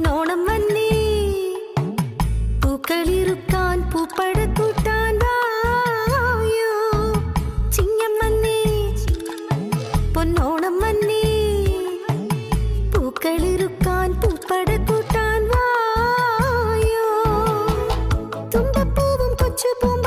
நோணம் வன்னி. பூக்களிருக்கான் பூப்பட கூட்டான் வாயோ. சிங்கம் வன்னி. பொன்னோணம் வன்னி. பூக்களிருக்கான் பூப்பட கூட்டான் வாயோ. தும்பப்பூவும் கொச்சு பூ